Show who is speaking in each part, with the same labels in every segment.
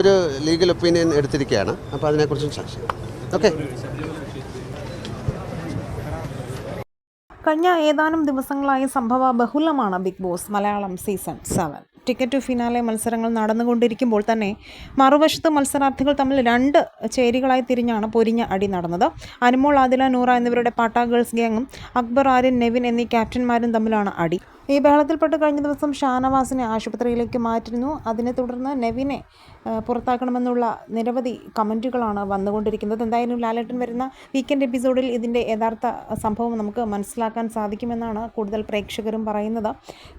Speaker 1: ഒരു legal opinion എടുത്തിരിക്കുകയാണ്. അപ്പോൾ അതിനെക്കുറിച്ചും ചർച്ച ഓക്കെ
Speaker 2: കഴിഞ്ഞ ഏതാനും ദിവസങ്ങളായി സംഭവ ബഹുലമാണ് Bigg Boss Malayalam season seven. Ticket finale മത്സരങ്ങൾ നടന്നുകൊണ്ടിരിക്കുമ്പോൾ തന്നെ മറുവശത്ത് മത്സരാർത്ഥികൾ തമ്മിൽ രണ്ട് ചേരികളായി തിരിഞ്ഞാണ് പൊരിഞ്ഞ അടി നടന്നത്. അനുമോൾ ആദില നൂറ എന്നിവരുടെ പാട്ട ഗേൾസ് ഗ്യാങ്ങും അക്ബർ ആര്യൻ നെവിൻ എന്നീ ക്യാപ്റ്റന്മാരും തമ്മിലാണ് അടി. ഈ ബഹളത്തിൽപ്പെട്ട് കഴിഞ്ഞ ദിവസം ഷാനവാസിനെ ആശുപത്രിയിലേക്ക് മാറ്റിരുന്നു അതിനെ തുടർന്ന് നെവിനെ പുറത്താക്കണമെന്നുള്ള നിരവധി കമന്റുകളാണ് വന്നുകൊണ്ടിരിക്കുന്നത്. എന്തായാലും ലാലേട്ടൻ വരുന്ന വീക്കെൻഡ് എപ്പിസോഡിൽ ഇതിന്റെ യഥാർത്ഥ സംഭവം നമുക്ക് മനസ്സിലാക്കാൻ സാധിക്കുമെന്നാണ് കൂടുതൽ പ്രേക്ഷകരും പറയുന്നത്.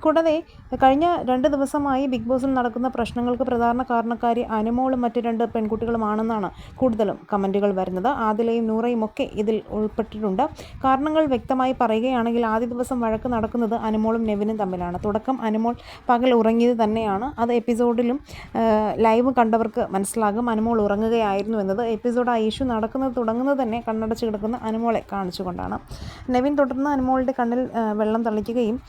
Speaker 2: കൂടാതെ കഴിഞ്ഞ രണ്ട് ദിവസമായി ബിഗ് ബോസിൽ നടക്കുന്ന പ്രശ്നങ്ങൾക്ക് പ്രധാന കാരണക്കാരി അനുമോളും മറ്റ് രണ്ട് പെൺകുട്ടികളുമാണെന്നാണ് കൂടുതലും കമന്റുകൾ വരുന്നത്. ആദിലയും നൂറയും ഒക്കെ ഇതിൽ ഉൾപ്പെട്ടിട്ടുണ്ട്. കാരണങ്ങൾ വ്യക്തമായി പറയുകയാണെങ്കിൽ ആദ്യ ദിവസം വഴക്ക് നടക്കുന്നത് അനുമോളും നെവിനും തമ്മിലാണ്. തുടക്കം അനുമോൾ പകൽ ഉറങ്ങിയത് തന്നെയാണ്. അത് എപ്പിസോഡിലും ലൈവ് കണ്ടവർക്ക് മനസ്സിലാകും. അനുമോൾ ഉറങ്ങുകയായിരുന്നു എന്നത് എപ്പിസോഡ് ആ ഇഷ്യൂ നടക്കുന്നത് തുടങ്ങുന്നത് തന്നെ കണ്ണടച്ച് കിടക്കുന്ന അനുമോളെ കാണിച്ചുകൊണ്ടാണ്. നെവിൻ തുടർന്ന് അനുമോളുടെ കണ്ണിൽ വെള്ളം തളിക്കുകയും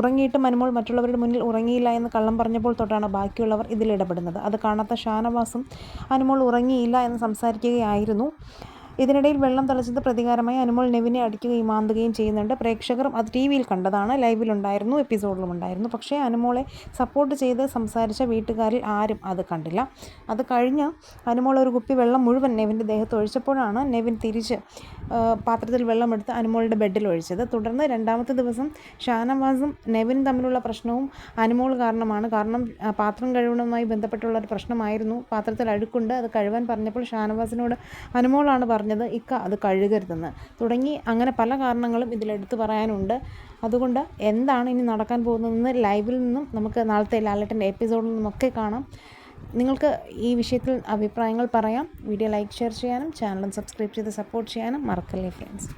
Speaker 2: ഉറങ്ങിയിട്ടും അനുമോൾ മറ്റുള്ളവരുടെ മുന്നിൽ ഉറങ്ങിയില്ല എന്ന് കള്ളം പറഞ്ഞപ്പോൾ തൊട്ടാണ് ബാക്കിയുള്ളവർ ഇതിൽ ഇടപെടുന്നത്. അത് കാണാത്ത ഷാനവാസും അനുമോൾ ഉറങ്ങിയില്ല എന്ന് സംസാരിക്കുകയായിരുന്നു. ഇതിനിടയിൽ വെള്ളം തളിച്ചത് പ്രതികാരമായി അനുമോൾ നെവിനെ അടിക്കുകയും മാന്തുകയും ചെയ്യുന്നുണ്ട്. പ്രേക്ഷകർ അത് ടി വിയിൽ കണ്ടതാണ്. ലൈവിലുണ്ടായിരുന്നു എപ്പിസോഡിലും ഉണ്ടായിരുന്നു. പക്ഷേ അനുമോളെ സപ്പോർട്ട് ചെയ്ത് സംസാരിച്ച വീട്ടുകാരിൽ ആരും അത് കണ്ടില്ല. അത് കഴിഞ്ഞ് അനുമോൾ ഒരു കുപ്പി വെള്ളം മുഴുവൻ നെവിന്റെ ദേഹത്ത് ഒഴിച്ചപ്പോഴാണ് നെവിൻ തിരിച്ച് പാത്രത്തിൽ വെള്ളമെടുത്ത് അനുമോളുടെ ബെഡിൽ ഒഴിച്ചത്. തുടർന്ന് രണ്ടാമത്തെ ദിവസം ഷാനവാസും നെവിനും തമ്മിലുള്ള പ്രശ്നവും അനുമോൾ കാരണമാണ്. കാരണം പാത്രം കഴുകണവുമായി ബന്ധപ്പെട്ടുള്ള ഒരു പ്രശ്നമായിരുന്നു. പാത്രത്തിൽ അഴുക്കുണ്ട്. അത് കഴുകാൻ പറഞ്ഞപ്പോൾ ഷാനവാസിനോട് അനുമോളാണ് പറഞ്ഞത് ഇക്ക അത് കഴുകരുതെന്ന്. തുടങ്ങി അങ്ങനെ പല കാരണങ്ങളും ഇതിലെടുത്ത് പറയാനുണ്ട്. അതുകൊണ്ട് എന്താണ് ഇനി നടക്കാൻ പോകുന്നതെന്ന് ലൈവിൽ നിന്നും നമുക്ക് നാളത്തെ ലാലേട്ടന്റെ എപ്പിസോഡിൽ നിന്നൊക്കെ കാണാം. നിങ്ങൾക്ക് ഈ വിഷയത്തിൽ അഭിപ്രായങ്ങൾ പറയാം. വീഡിയോ ലൈക്ക് ഷെയർ ചെയ്യാനും ചാനലും സബ്സ്ക്രൈബ് ചെയ്ത് സപ്പോർട്ട് ചെയ്യാനും മറക്കല്ലേ ഫ്രണ്ട്സ്?